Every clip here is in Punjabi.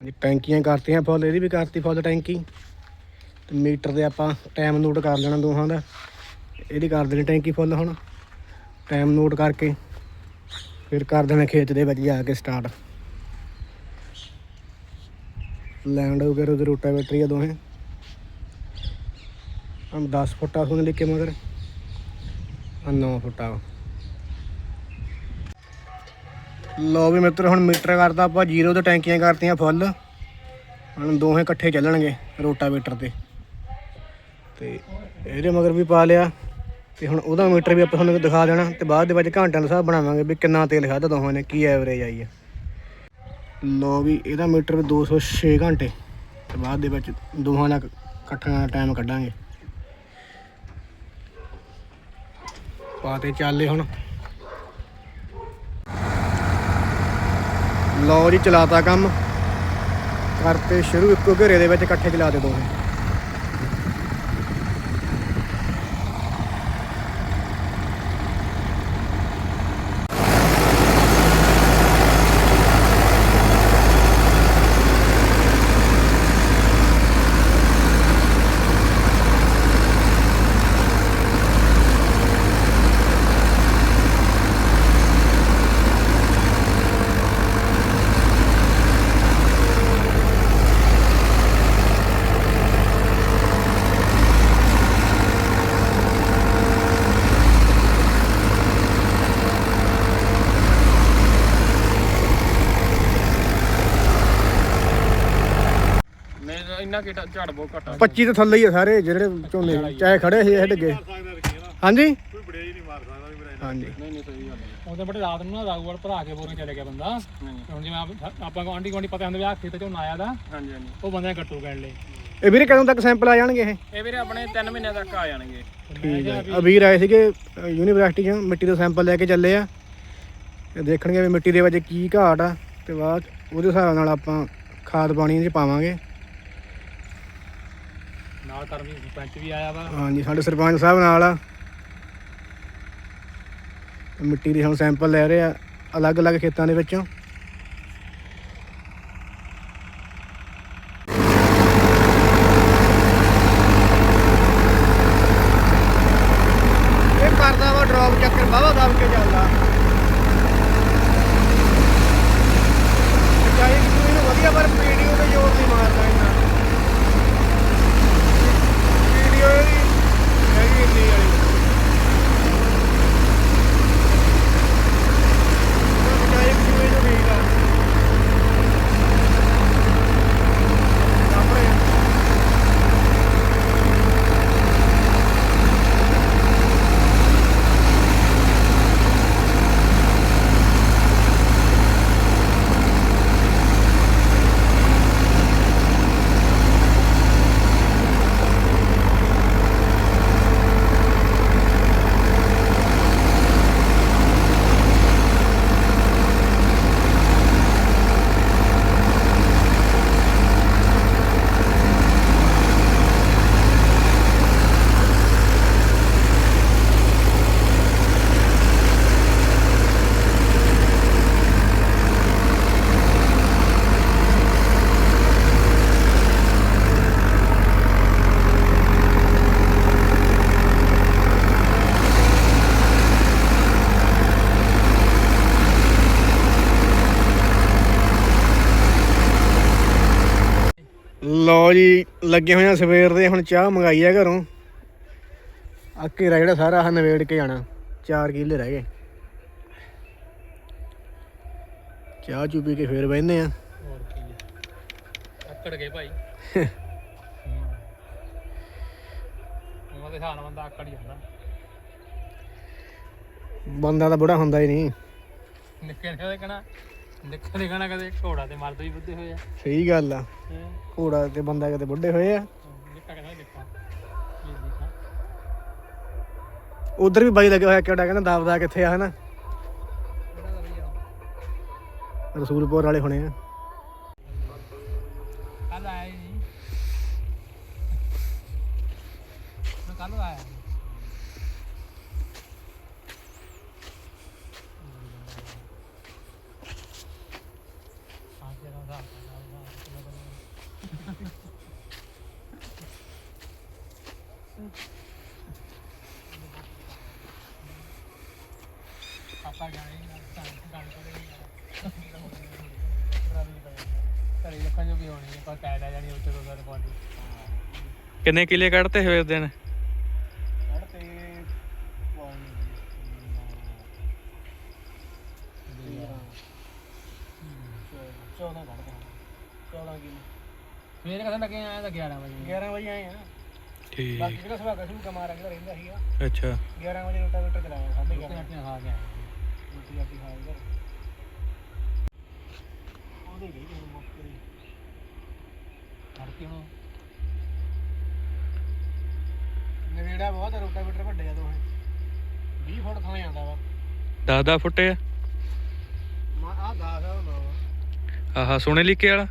ਜੀ ਟੈਂਕੀਆਂ ਕਰਤੀਆਂ ਫੁੱਲ, ਇਹਦੀ ਵੀ ਕਰਤੀ ਫੁੱਲ ਟੈਂਕੀ। ਤੇ ਮੀਟਰ ਦੇ ਆਪਾਂ ਟਾਈਮ ਨੋਟ ਕਰ ਲੈਣਾ ਦੋਹਾਂ ਦਾ। ਇਹਦੀ ਕਰ ਦੇਣੀ ਟੈਂਕੀ ਫੁੱਲ ਹੁਣ। ਟਾਈਮ ਨੋਟ ਕਰਕੇ ਫਿਰ ਕਰ ਦੇਣਾ ਖੇਤ ਦੇ ਵਿੱਚ ਜਾ ਕੇ ਸਟਾਰਟ ਲੈਂਡ ਵਗੈਰਾ ਉਹਦੇ ਰੋਟਾ ਬੈਟਰੀ ਆ ਦੋਹੇ। ਹਮ 10 ਫੁੱਟਾ ਸੁਣ ਲਿਖੇ ਮਗਰ। ਆ 9 ਫੁੱਟਾ ਵਾ। ਲੋ ਵੀ ਮਿੱਤਰ, ਹੁਣ ਮੀਟਰ ਕਰਤਾ ਆਪਾਂ, ਜ਼ੀਰੋ ਤੇ ਟੈਂਕੀਆਂ ਕਰਤੀਆਂ ਫੁੱਲ ਹੁਣ ਦੋਹੇ ਇਕੱਠੇ ਚੱਲਣਗੇ ਰੋਟਾਵੇਟਰ ਤੇ। ਤੇ ਇਹਦੇ ਮਗਰ ਵੀ ਪਾ ਲਿਆ। ਤੇ ਹੁਣ ਉਹਦਾ ਮੀਟਰ ਵੀ ਆਪਾਂ ਤੁਹਾਨੂੰ ਦਿਖਾ ਦੇਣਾ। ਤੇ ਬਾਅਦ ਦੇ ਵਿੱਚ ਘੰਟਿਆਂ ਦਾ ਹਿਸਾਬ ਬਣਾਵਾਂਗੇ ਵੀ ਕਿੰਨਾ ਤੇਲ ਖਾਦਾ ਦੋਹਾਂ ਨੇ, ਕੀ ਐਵਰੇਜ ਆਈ ਹੈ ਲੋ ਵੀ ਇਹਦਾ ਮੀਟਰ ਵੀ 206 ਘੰਟੇ। ਤੇ ਬਾਅਦ ਦੇ ਵਿੱਚ ਦੋਹਾਂ ਦਾ ਟਾਈਮ ਕੱਢਾਂਗੇ। ਪਾਤੇ ਚੱਲੇ ਹੁਣ। ਲਓ ਜੀ ਚਲਾਤਾ ਕੰਮ। ਕਰਤੇ ਸ਼ੁਰੂ ਇੱਕੋ ਘੇਰੇ ਦੇ ਵਿੱਚ ਇਕੱਠੇ ਚਲਾ ਦੇ ਦੋਵੇਂ। ਕਿਟਾ ਝੜ ਬਹੁਤ ਘਟਾ 25 ਤੋਂ ਥੱਲੇ ਹੀ ਆ ਸਾਰੇ ਜਿਹੜੇ ਝੋਨੇ ਚਾਹੇ ਖੜੇ ਸੀ ਇਹ ਡਿੱਗੇ। ਹਾਂਜੀ? ਹਾਂਜੀ। ਨਹੀਂ ਨਹੀਂ ਸਹੀ ਗੱਲ ਹੈ ਉਹਦੇ ਬੜੇ ਰਾਤ ਨੂੰ ਨਾ ਰਾਗੂਵਾਲ ਭਰਾ ਕੇ ਬੋਰੇ ਚਲੇ ਗਿਆ ਬੰਦਾ। ਹੁਣ ਜਿਵੇਂ ਆਪ- ਆਪਾਂ ਕੋ ਆਂਟੀ ਗੁਆਂਢੀ ਪਤਾ ਹੁੰਦਾ ਵੀ ਆਹ ਖੇਤ ਚੋਂ ਆਇਆ ਦਾ ਹਾਂਜੀ ਹਾਂਜੀ। ਉਹ ਬੰਦੇ ਗੱਟੂ ਕੱਢ ਲਏ ਇਹ ਵੀਰੇ ਕਦੋਂ ਤੱਕ ਸੈਂਪਲ ਆ ਜਾਣਗੇ ਇਹ? ਇਹ ਵੀਰੇ ਆਪਣੇ 3 ਮਹੀਨਿਆਂ ਤੱਕ ਆ ਜਾਣਗੇ। ਠੀਕ ਹੈ ਅਬੀਰ ਆਏ ਸੀਗੇ ਯੂਨੀਵਰਸਿਟੀ ਚੋਂ ਮਿੱਟੀ ਦੇ ਸੈਂਪਲ ਲੈ ਕੇ ਚੱਲੇ ਆ। ਦੇਖਣਗੇ ਵੀ ਮਿੱਟੀ ਦੇ ਵਿੱਚ ਕੀ ਘਾਟ ਆ ਤੇ ਬਾਅਦ ਉਹਦੇ ਹਿਸਾਬ ਨਾਲ ਆਪਾਂ ਖਾਦ ਪਾਣੀ ਚ ਪਾਵਾਂਗੇ। ਨਾਲ ਕਰਮੀ ਸਰਪੰਚ ਵੀ ਆਇਆ ਵਾ। ਹਾਂਜੀ, ਸਾਡੇ ਸਰਪੰਚ ਸਾਹਿਬ ਨਾਲ ਆ। ਮਿੱਟੀ ਦੇ ਹੁਣ ਸੈਂਪਲ ਲੈ ਰਹੇ ਆ, ਅਲੱਗ-ਅਲੱਗ ਖੇਤਾਂ ਦੇ ਵਿੱਚੋਂ ਇਹ ਕਰਦਾ ਵਾ ਡ੍ਰੌਪ ਚੱਕਰ ਬਾਵਾ ਦਬ ਕੇ ਚੱਲਦਾ ਚਾਹੀ ਇਹਨੂੰ ਵਧੀਆ ਪਰ ਵੀਡੀਓ ਤੇ ਜ਼ੋਰ ਨਹੀਂ ਮਾਰਦਾ ਇੰਨਾ ਵੀਡੀਓ ਇਹਦੀ ਹੈਗੀ ਇੰਨੀ ਵਾਲੀ ਚਾਹੀ ਕਿਵੇਂ ਨੂੰ ਠੀਕ ਆ ਆਪਣੇ ਲਓ ਜੀ ਲੱਗੇ ਹੋਏ ਆ ਸਵੇਰ ਦੇ ਹੁਣ ਚਾਹ ਮੰਗਾਈ ਆ ਘਰੋਂ। ਆ ਘੇਰਾ ਜਿਹੜਾ ਸਾਰਾ ਆਹ ਨਵੇੜ ਕੇ ਜਾਣਾ 4 ਕਿੱਲੇ ਰਹਿ ਗਏ। ਚਾਹ ਚੂ ਪੀ ਕੇ ਫੇਰ ਬਹਿੰਦੇ ਆ। ਹੋਰ ਕੀ ਹੈ ਅੱਕੜ ਗਏ ਭਾਈ। ਉਹਨਾਂ ਦੇ ਹਿਸਾਬ ਨਾਲ ਬੰਦਾ ਜਾਂਦਾ। ਤਾਂ ਬੁੜਾ ਹੁੰਦਾ ਹੀ ਨਹੀਂ। ਨਿੱਕੇ ਨੇ ਉਹਦੇ ਕਹਣਾ ਨਿੱਕੇ ਨੇ ਕਹਣਾ ਕਦੇ ਘੋੜਾ ਤੇ ਮਰਦ ਵੀ ਬੁੱਧੇ ਹੋਏ ਆ। ਸਹੀ ਗੱਲ ਆ। ਹੈਂ। ਘੋੜਾ ਤੇ ਬੰਦਾ ਕਿਤੇ ਬੁੱਢੇ ਹੋਏ ਆ? ਨਿੱਕਾ ਕਹਿੰਦਾ ਨਿੱਕਾ ਇਹ ਨਿੱਕਾ ਉਧਰ ਵੀ ਬਾਈ ਲੱਗਿਆ ਹੋਇਆ ਕਿਹੜਾ ਕਹਿੰਦਾ ਦਬਦਾ ਕਿੱਥੇ ਆ ਹਨਾ? ਰਸੂਲਪੁਰ ਵਾਲੇ ਹੋਣੇ ਆ। ਆਪਾਂ ਗਾਣੇ ਗਾਣੇ ਕਰੇ ਲੱਖਾਂ ਜੋ ਵੀ ਹੋਣੀ ਪਰ ਕਾਇਦ ਜਾਣੀ ਉੱਤੇ ਤੋਂ ਸਰ ਪਹੁੰਚ ਕਿੰਨੇ ਕਿਲੇ ਕੱਢਤੇ ਹੋਏ ਉਸ ਦਿਨ ਕੱਢ ਤੇ ਚੌਦਾਂ ਕੱਢ ਚੌਦਾਂ ਕਿਲੋ ਸਵੇਰੇ ਕਦੋਂ ਲੱਗੇ ਆਇਆ ਤਾਂ 11 ਵਜੇ 11 ਵਜੇ ਆਏ ਆ ਠੀਕ। ਬਾਕੀ ਜਿਹੜਾ ਸੁਭਾਗਾ ਸ਼ੁਰੂ ਕਮਾਰਾ ਜਿਹੜਾ ਰਹਿੰਦਾ ਸੀਗਾ। ਅੱਛਾ। 11 ਵਜੇ ਰੋਟਾ ਵੇਟਰ ਚਲਾਇਆ ਸਾਢੇ ਰੋਟੀ 11 ਰਾਟੀ ਖਾ ਕੇ ਆਏ ਰੋਟੀ ਰਾਟੀ ਖਾ ਕੇ ਘਰ। ਉਹਦੇ ਗਈ ਹੁਣ ਮੁੱਕਰੀ ਫੜਤੀ ਹੁਣ। ਨਵੇੜਾ ਬਹੁਤ ਆ ਰੋਟਾ ਵੇਟਰ ਵੱਡੇ ਆ ਦੋਹੇ। 20 ਫੁੱਟ ਥਾਂ ਆਉਂਦਾ ਵਾ। 10 10 ਫੁੱਟੇ ਆ? ਮਾ ਆ 10 ਆ ਹੁੰਦਾ ਵਾ। ਆਹਾ ਸੋਨੇ ਲਿਕੇ ਵਾਲਾ?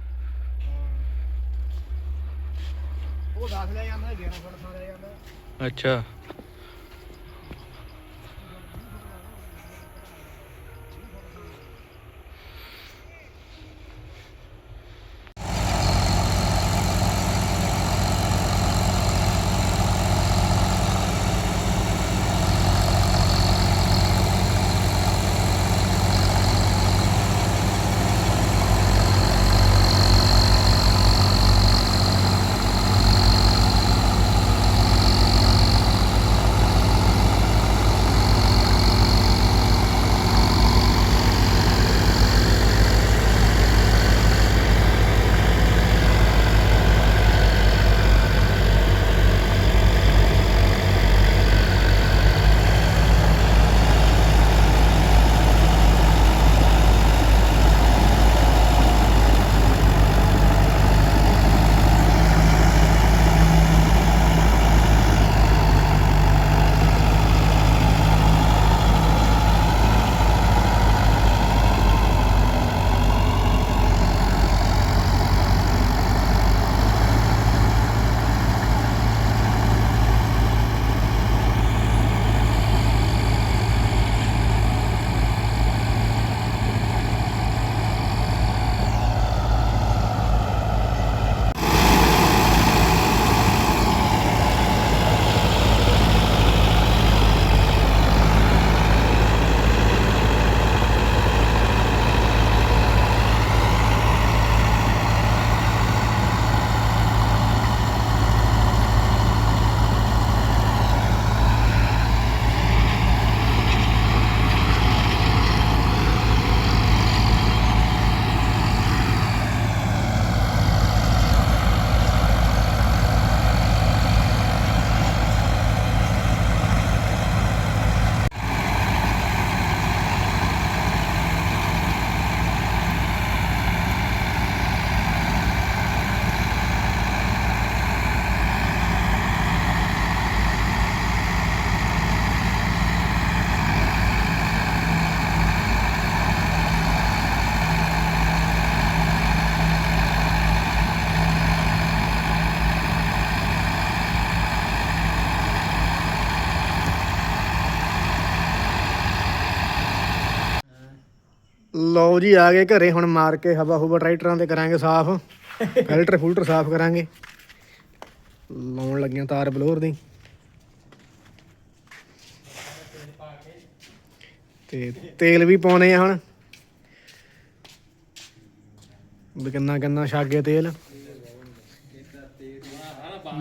ਉਹ 10 ਲੈ ਜਾਂਦਾ 11 ਫੁੱਟ ਥਾਂ ਜਾਂਦਾ। ਅੱਛਾ। ਲਓ ਜੀ ਆ ਗਏ ਘਰੇ, ਹੁਣ ਮਾਰ ਕੇ ਹਵਾ ਹੁਵਾ ਟਰੈਕਟਰਾਂ ਤੇ ਕਰਾਂਗੇ ਸਾਫ਼। ਫਿਲਟਰ ਫੁਲਟਰ ਸਾਫ਼ ਕਰਾਂਗੇ। ਲਾਉਣ ਲੱਗੀਆਂ ਤਾਰ ਬਲੋਰ ਦੀ। ਤੇ ਤੇਲ ਵੀ ਪਾਉਣੇ ਆ ਹੁਣ। ਵੀ ਕਿੰਨਾ ਛਾਗੇ ਤੇਲ।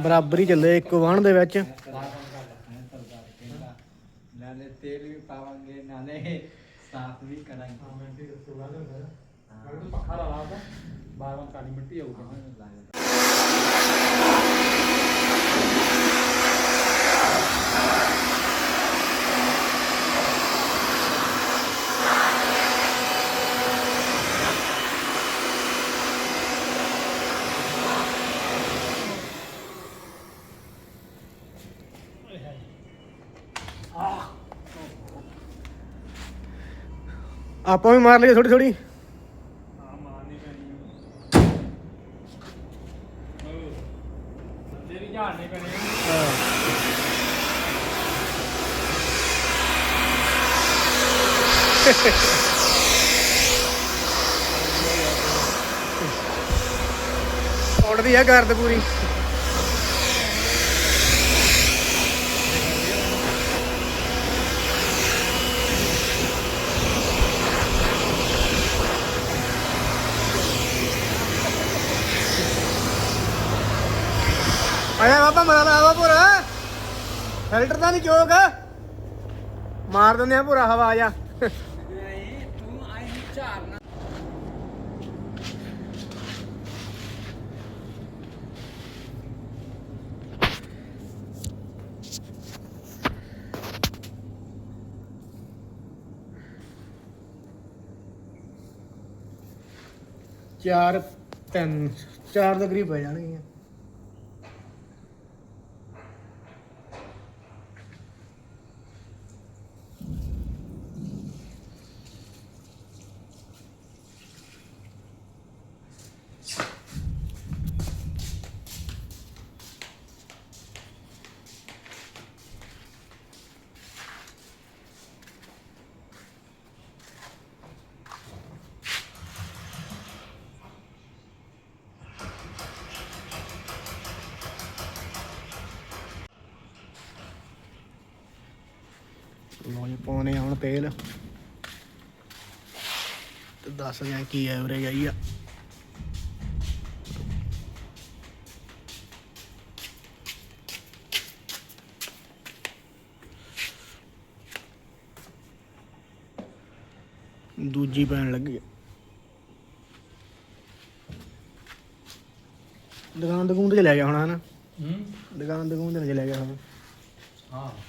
ਬਰਾਬਰ ਹੀ ਚੱਲੇ ਇੱਕ ਵਾਹਣ ਦੇ ਵਿੱਚ। ਨਾਲੇ ਤੇਲ ਵੀ ਪਾਵਾਂਗੇ, ਨਾਲੇ ਸਾਫ਼ ਵੀ ਕਰਾਂਗੇ। ਪੱਖਾ ਲਾ ਲਾ ਬਾਰ ਬਾਰ ਕਾਲੀ ਮਿੱਟੀ ਆਊਗੀ ਆਪਾਂ ਵੀ ਮਾਰ ਲਈਏ ਥੋੜੀ ਥੋੜੀ ਬੰਦੇ ਵੀ ਝਾੜਨੇ ਆ ਗਰਦ ਪੂਰੀ। ਆਇਆ ਬਾਬਾ ਮਰਾ ਲਾ ਪੂਰਾ ਫਿਲਟਰ ਤਾਂ ਨਹੀਂ ਚੋਕ ਮਾਰ ਦਿੰਦੇ ਆ ਪੂਰਾ ਹਵਾ ਜਾ। ਚਾਰ ਤਿੰਨ, ਚਾਰ ਦੇ ਕਰੀਬ ਪੈ ਜਾਣਗੀਆਂ। ਲੋ ਜੀ ਪਾਉਣੇ ਆ ਹੁਣ ਤੇਲ। ਤੇ ਦੱਸ ਜਾਂ ਕੀ ਐਵਰੇਜ ਆਈ ਆ। ਦੂਜੀ ਪੈਣ ਲੱਗੀ ਆ। ਦੁਕਾਨ ਦੁਕਾਨ ਤੇ ਲੈ ਗਿਆ ਹੋਣਾ ਹਨਾ। ਹੂੰ। ਦੁਕਾਨ ਦੁਕਾਨ ਤੇ ਲੈ ਗਿਆ ਹੋਣਾ। ਹਾਂ।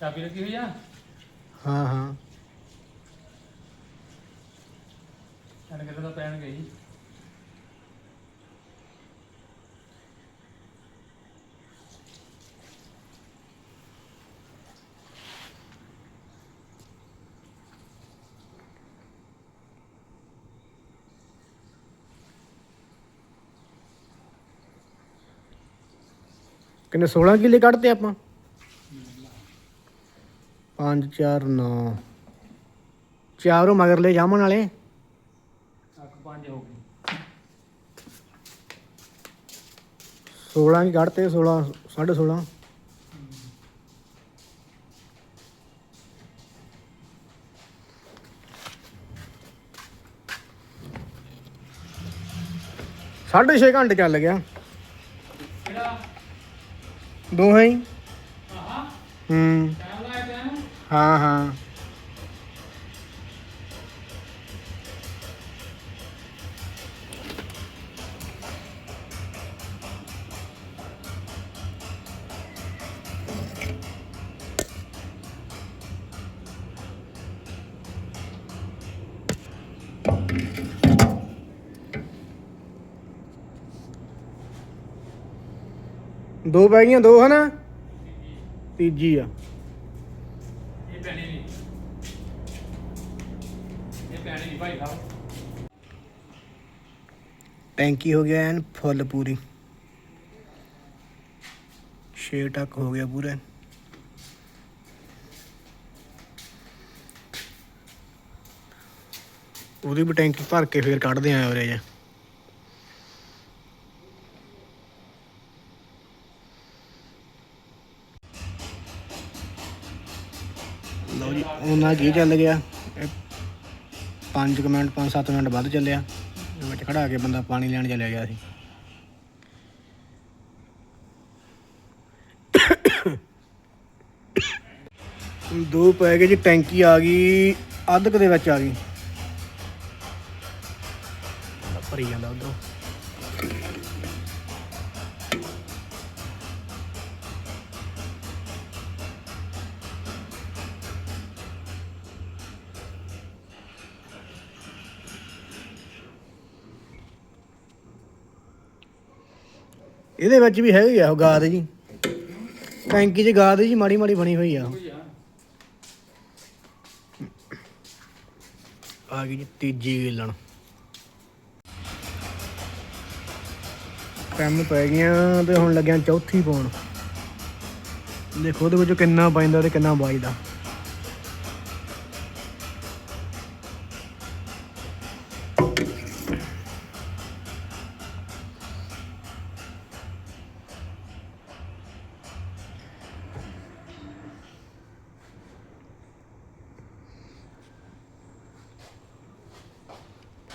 ਚਾਬੀ ਰੱਖੀ ਹੋਈ ਆ? ਹਾਂ ਹਾਂ। ਐਨ ਕਿਤੇ ਤਾਂ ਪੈਣ ਗਈ। ਕਿੰਨੇ 16 ਕਿੱਲੇ ਕੱਢਤੇ ਆਪਾਂ? 5 4 9 ਚਾਰੋਂ ਮਗਰਲੇ ਜਾਮਣ ਵਾਲੇ। ਅੱਖ ਪੰਜ ਹੋ ਗਈ 16 ਕੀ ਕੱਢਤੇ 16 16.5 ਸਾਢੇ ਛੇ ਘੰਟੇ ਚੱਲ ਗਿਆ। ਦੋਹਾਂ ਹੀ। ਆਹਾ। ਹੂੰ। ਟਾਈਮ ਹਾਂ ਹਾਂ। ਦੋ ਪੈ ਗਈਆਂ ਦੋ ਹਨਾ? ਤੀਜੀ ਆ। ਟੈਂਕੀ ਹੋ ਗਿਆ ਐਨ, ਫੁੱਲ ਪੂਰੀ। ਛੇ ਟੱਕ ਹੋ ਗਿਆ ਪੂਰਾ ਉਹਦੀ ਵੀ ਟੈਂਕੀ ਭਰ ਕੇ ਫੇਰ ਕੱਢਦੇ ਆਂ ਐਵਰੇਜ ਲਓ ਜੀ, ਉਹਨਾਂ ਕੀ ਚੱਲ ਗਿਆ? 5 ਮਿੰਟ 5-7 ਮਿੰਟ ਵੱਧ ਚੱਲਿਆ। ਵਿੱਚ ਖੜਾ ਕੇ ਬੰਦਾ ਪਾਣੀ ਲੈਣ ਚਲਿਆ ਗਿਆ ਸੀ। ਦੋ ਪੈ ਗਏ ਜੀ, ਟੈਂਕੀ ਆ ਗਈ, ਅੱਧ ਕੁ ਦੇ ਵਿੱਚ ਆ ਗਈ। ਭਰੀ ਜਾਂਦਾ ਉਦੋਂ ਇਹਦੇ ਵਿੱਚ ਵੀ ਹੈਗੀ ਆ ਉਹ ਗਾਦ ਜੀ। ਟੈਂਕੀ 'ਚ ਗਾਦ ਜੀ, ਮਾੜੀ ਮਾੜੀ ਬਣੀ ਹੋਈ ਆ। ਆ ਗਈ ਜੀ ਤੀਜੀ ਗੇਲਣ ਕੰਮ ਪੈ ਗਈਆਂ ਤੇ ਹੁਣ ਲੱਗਿਆ ਚੌਥੀ ਪਾਉਣ ਦੇਖੋ ਉਹਦੇ ਵਿੱਚ ਕਿੰਨਾ ਪੈਂਦਾ ਤੇ ਕਿੰਨਾ ਵੱਜਦਾ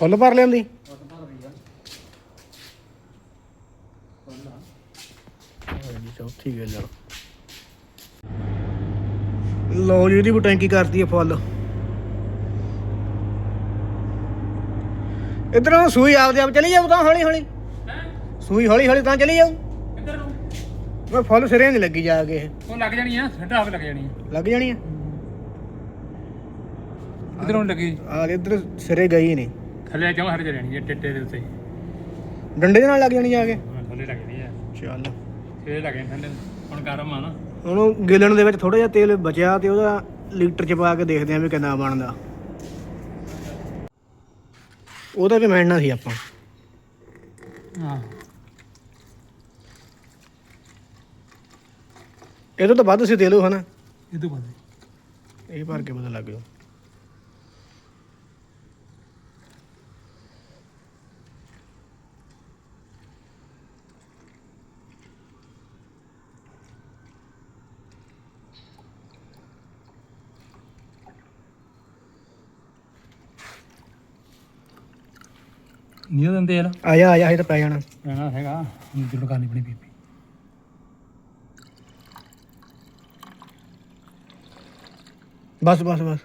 ਫੁੱਲ ਭਰ ਲਿਆਂਦੀ? ਹਾਂਜੀ ਚੌਥੀ ਗੱਲ ਆ ਲੋ ਜੀ ਇਹਦੀ ਵੀ ਟੈਂਕੀ ਕਰਤੀ ਆ ਫੁੱਲ। ਇਧਰੋਂ ਸੂਈ ਆਪਦੇ ਆਪ ਚਲੀ ਜਾਊ ਤਾਂ ਹੌਲੀ ਹੌਲੀ। ਸੂਈ ਹੌਲੀ ਹੌਲੀ ਤਾਂ ਚਲੀ ਜਾਊ। ਕਿੱਧਰ ਨੂੰ? ਮੈਂ ਫੁੱਲ ਸਿਰੇ ਨਹੀਂ ਲੱਗੀ ਜਾ ਕੇ ਇਹ। ਉਹ ਲੱਗ ਜਾਣੀ ਆ ਆਪ ਲੱਗ ਜਾਣੀ ਆ। ਲੱਗ ਜਾਣੀ ਆ? ਇਧਰੋਂ ਲੱਗੀ। ਆ ਇਧਰ ਸਿਰੇ ਗਈ ਨਹੀਂ। ਥੱਲੇ ਜਮਾ ਹਟ ਜਾਣੀ ਆ ਟਿੱਟੇ ਦੇ ਉੱਤੇ। ਡੰਡੇ ਦੇ ਨਾਲ ਲੱਗ ਜਾਣੀ ਜਾ ਕੇ? ਹਾਂ, ਥੱਲੇ ਲੱਗ ਜਾਣੀ ਆ। ਚੱਲ। ਫੇਰ ਲੱਗ ਜਾਣੀ ਠੰਡੇ ਨੂੰ। ਹੁਣ ਗਰਮ ਆ ਨਾ। ਉਹਨੂੰ ਗਿਲਣ ਦੇ ਵਿੱਚ ਥੋੜਾ ਜਿਹਾ ਤੇਲ ਬਚਿਆ ਤੇ ਉਹਦਾ ਲੀਟਰ ਚ ਪਾ ਕੇ ਦੇਖਦੇ ਆਂ ਵੀ ਕਿੰਨਾ ਬਣਦਾ। ਉਹਦਾ ਵੀ ਮਿਲਣਾ ਸੀ ਆਪਾਂ। ਹਾਂ। ਇਹਦੋਂ ਤਾਂ ਵੱਧ ਸੀ ਤੇਲ ਉਹ ਹਨਾ। ਇਹ ਤੋਂ ਬਾਅਦ ਇਹ ਭਰ ਕੇ ਪਤਾ ਲੱਗ ਗਿਆ ਨੀਂ ਦਿੰਦੇ ਯਾਰ। ਆ ਜਾ ਆ ਜਾ ਇਹ ਤਾਂ ਪੈ ਜਾਣਾ। ਰਹਿਣਾ ਹੈਗਾ। ਜ਼ਰੂਰ ਕਰਨੀ ਪਣੀ ਬੀਬੀ। ਬਸ ਬਸ ਬਸ।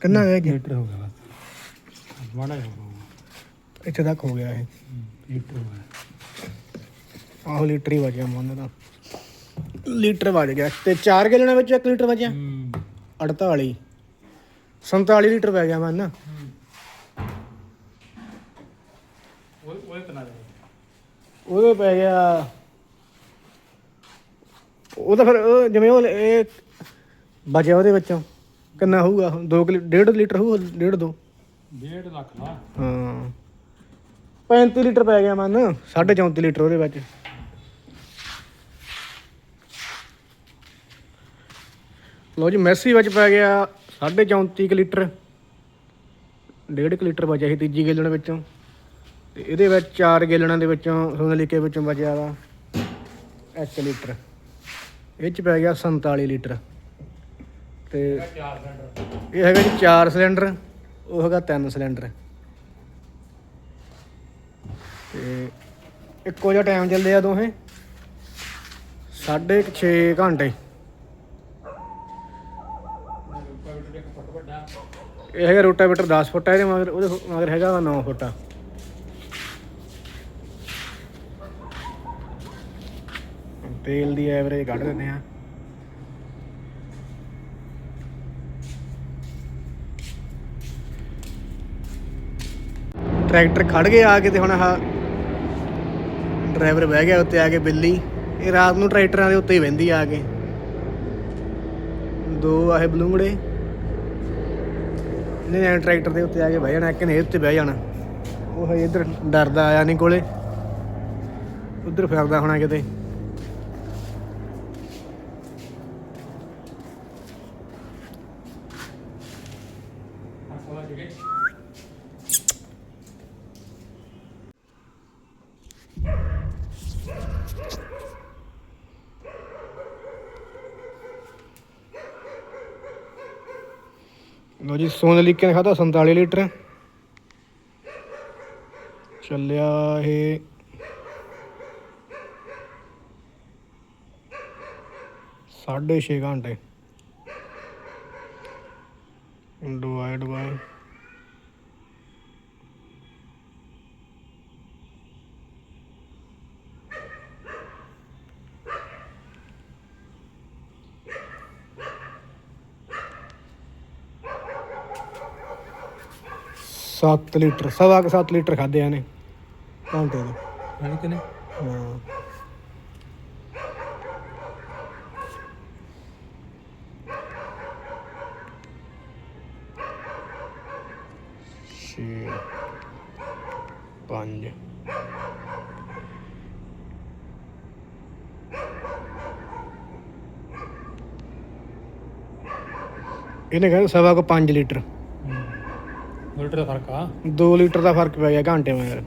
ਕਿੰਨਾ ਗਿਆ? ਜੀ ਲੀਟਰ ਹੋ ਗਿਆ ਬਸ। ਮਾੜਾ ਜਿਹਾ ਹੋ ਗਿਆ। ਇੱਥੇ ਤੱਕ ਹੋ ਗਿਆ ਇਹ। ਲੀਟਰ ਹੋ ਗਿਆ। ਆਹੋ ਲੀਟਰ ਹੀ ਵਜਿਆ ਮਨ ਦਾ। ਲੀਟਰ ਵੱਜ ਗਿਆ। ਤੇ 4 ਗੈਲਨਾਂ ਵਿੱਚ 1 ਲੀਟਰ ਵਜਿਆ? ਹੂੰ। 48 47 ਲੀਟਰ ਪੈ ਗਿਆ ਮਨ। ਨਾ ਉਹ ਉਹ ਕਿੰਨਾ ਦੇ ਉਹਦੇ ਪੈ ਗਿਆ। ਉਹ ਤਾਂ ਫਿਰ ਉਹ ਜਿਵੇਂ ਉਹ ਇਹ ਬਚਿਆ ਉਹਦੇ ਵਿੱਚੋਂ। ਕਿੰਨਾ ਹੋਊਗਾ? 2 1.5 ਲੀਟਰ ਹੋਊ 1.5 2 ਡੇਢ ਲੱਖ ਦਾ ਹਾਂ। 35 ਲੀਟਰ ਪੈ ਗਿਆ ਮਨ 34 ਲੀਟਰ ਉਹਦੇ ਵਿੱਚ। ਲੋ ਜੀ ਮੈਸੀ ਵਿੱਚ ਪੈ ਗਿਆ 34 ਲੀਟਰ। 1.5 ਲੀਟਰ ਬਚਿਆ ਸੀ ਤੀਜੀ ਗੇਲਣ ਵਿੱਚੋਂ। ਤੇ ਇਹਦੇ ਵਿੱਚ ਚਾਰ ਗੇਲਣਾਂ ਦੇ ਵਿੱਚੋਂ ਸੋਨਾਲੀਕੇ ਵਿੱਚੋਂ ਬਚਿਆ ਵਾ 1 ਲੀਟਰ। ਇਹ ਚ ਪੈ ਗਿਆ 47 ਲੀਟਰ। ਤੇ ਇਹ ਹੈਗਾ ਜੀ 4 ਸਿਲੰਡਰ, ਉਹ ਹੈਗਾ 3 ਸਿਲੰਡਰ। ਤੇ ਇੱਕੋ ਜਿਹਾ ਟਾਈਮ ਚੱਲਦੇ ਆ ਦੋਹੇ। ਸਾਢੇ 6 ਘੰਟੇ। ਇਹ ਹੈਗਾ ਰੋਟਾਵੇਟਰ 10 ਫੁੱਟ ਆ ਇਹਦੇ ਮਗਰ, ਉਹਦੇ ਮਗਰ ਹੈਗਾ ਵਾ 9 ਫੁੱਟ ਆ। ਤੇਲ ਦੀ ਐਵਰੇਜ ਕੱਢ ਦਿੰਦੇ ਆ ਟਰੈਕਟਰ ਖੜ ਗਏ ਆ ਕੇ ਤੇ ਹੁਣ ਆਹ ਡਰਾਈਵਰ ਬਹਿ ਗਿਆ ਉੱਤੇ ਆ ਕੇ ਬਿੱਲੀ। ਇਹ ਰਾਤ ਨੂੰ ਟਰੈਕਟਰਾਂ ਦੇ ਉੱਤੇ ਹੀ ਬਹਿੰਦੀ ਆ ਕੇ। ਦੋ ਆਹੇ ਬਲੂੰਗੜੇ। ਇਹਨੇ ਟਰੈਕਟਰ ਦੇ ਉੱਤੇ ਆ ਕੇ ਬਹਿ ਜਾਣਾ, ਇੱਕ ਨੇ ਇਹਦੇ ਉੱਤੇ ਬਹਿ ਜਾਣਾ। ਉਹ ਹਜੇ ਇੱਧਰ ਡਰਦਾ ਆਇਆ ਨਹੀਂ ਕੋਲੇ। ਉੱਧਰ ਫਿਰਦਾ ਹੋਣਾ ਕਿਤੇ। ਲੋ ਜੀ ਸੋਨਾਲੀਕੇ ਨੇ ਖਾਦਾ 47 ਲੀਟਰ। ਚੱਲਿਆ ਇਹ। ਸਾਢੇ ਛੇ ਘੰਟੇ। ਡਿਵਾਈਡ ਬਾਈ ਸੱਤ ਲੀਟਰ ਸਵਾ ਕੁ ਸੱਤ ਲੀਟਰ ਖਾਦੇ ਆ ਨੇ ਘੰਟੇ ਦੇ। ਹਾਂ ਕਿਨੇ? ਹਾਂ। ਛੇ ਪੰਜ। ਇਹਨੇ ਕਹਿੰਦਾ ਸਵਾ ਕੋ 5 ਲੀਟਰ। ਲੀਟਰ ਦਾ ਫ਼ਰਕ ਆ? 2 ਲੀਟਰ ਦਾ ਫ਼ਰਕ ਪੈ ਗਿਆ ਘੰਟੇ ਮਗਰ।